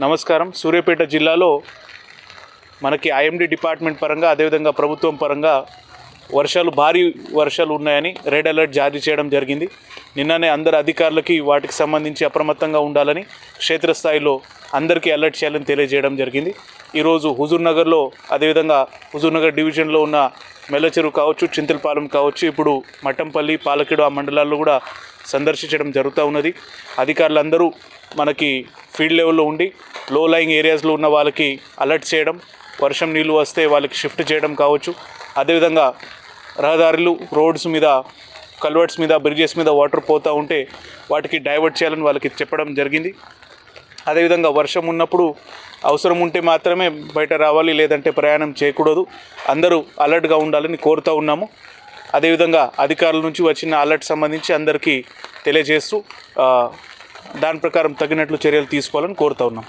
నమస్కారం. సూర్యాపేట జిల్లాలో మనకి ఐఎండి డిపార్ట్మెంట్ పరంగా అదేవిధంగా ప్రభుత్వం పరంగా వర్షాలు భారీ వర్షాలు ఉన్నాయని రెడ్ అలర్ట్ జారీ చేయడం జరిగింది. నిన్ననే అందరు అధికారులకి వాటికి సంబంధించి అప్రమత్తంగా ఉండాలని క్షేత్రస్థాయిలో అందరికీ అలర్ట్ చేయాలని తెలియజేయడం జరిగింది. ఈరోజు హుజూర్ నగర్లో అదేవిధంగా హుజూర్ నగర్ డివిజన్లో ఉన్న మెల్లచెరు కావచ్చు చింతలపాలెం కావచ్చు ఇప్పుడు మట్టంపల్లి పాలకిడు ఆ మండలాల్లో కూడా సందర్శించడం జరుగుతూ ఉన్నది. అధికారులందరూ మనకి ఫీల్డ్ లెవెల్లో ఉండి లో లయింగ్ ఏరియాస్లో ఉన్న వాళ్ళకి అలర్ట్ చేయడం వర్షం నీళ్ళు వస్తే వాళ్ళకి షిఫ్ట్ చేయడం కావచ్చు. అదేవిధంగా రహదారులు రోడ్స్ మీద కల్వర్ట్స్ మీద బ్రిడ్జెస్ మీద వాటర్ పోతూ ఉంటే వాటికి డైవర్ట్ చేయాలని వాళ్ళకి చెప్పడం జరిగింది. అదేవిధంగా వర్షం ఉన్నప్పుడు అవసరం ఉంటే మాత్రమే బయట రావాలి లేదంటే ప్రయాణం చేయకూడదు. అందరూ అలర్ట్గా ఉండాలని కోరుతూ ఉన్నాము. అదేవిధంగా అధికారుల నుంచి వచ్చిన అలర్ట్ సంబంధించి అందరికీ తెలియజేస్తూ దాని ప్రకారం తగినట్లు చర్యలు తీసుకోవాలని కోరుతా ఉన్నాం.